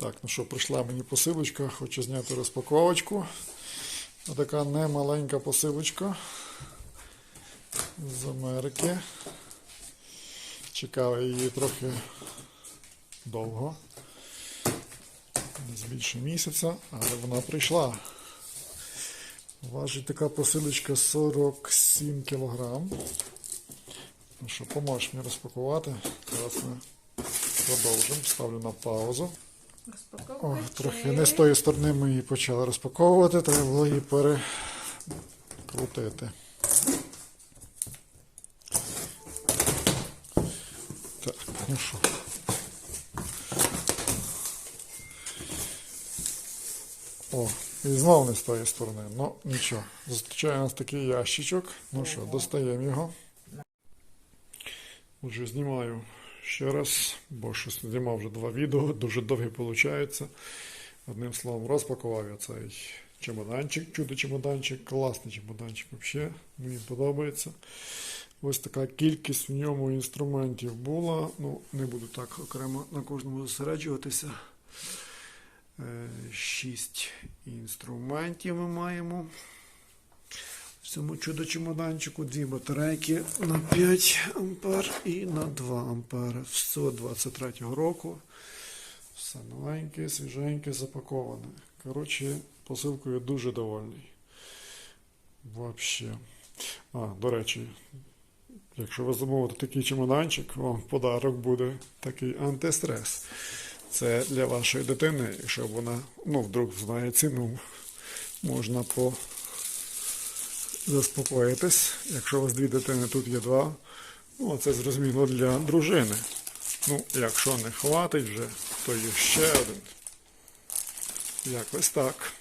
Так, ну що, прийшла мені посилочка, хочу зняти розпаковочку. Така немаленька посилочка з Америки. Чекав її трохи довго. Десь більше місяця, але вона прийшла. Важить така посилочка 47 кілограм. Ну що, поможеш мені розпакувати. Зараз ми продовжимо. Ставлю на паузу. О, трохи не з тої сторони ми її почали розпаковувати, треба було її перекрутити. Так, ну що. О, і знову не з тої сторони. Ну, нічого. Зустрічає нас такий ящичок. Ну що, достаємо його. Отже, знімаю ще раз, бо щось знімав вже два відео, дуже довгі виходить. Одним словом, розпакував я цей чемоданчик, чудо-чемоданчик, класний чемоданчик взагалі, мені подобається. Ось така кількість в ньому інструментів була. Ну, не буду так окремо на кожному зосереджуватися. Е, Шість інструментів ми маємо. Цьому чудо-чемоданчику дві батарейки на 5 ампер і на 2 ампери. Все 23 року. Все новеньке, свіженьке, запаковане. Коротше, посилкою дуже довольний. Вообще. А, до речі, якщо ви замовите такий чемоданчик, вам в подарок буде такий антистрес. Це для вашої дитини, якщо вона ну, вдруг знає ціну, можна по заспокоїтись. Якщо у вас дві дитини, тут є два. Ну, це зрозуміло для дружини. Ну, якщо не хватить вже, то є ще один. Якось так.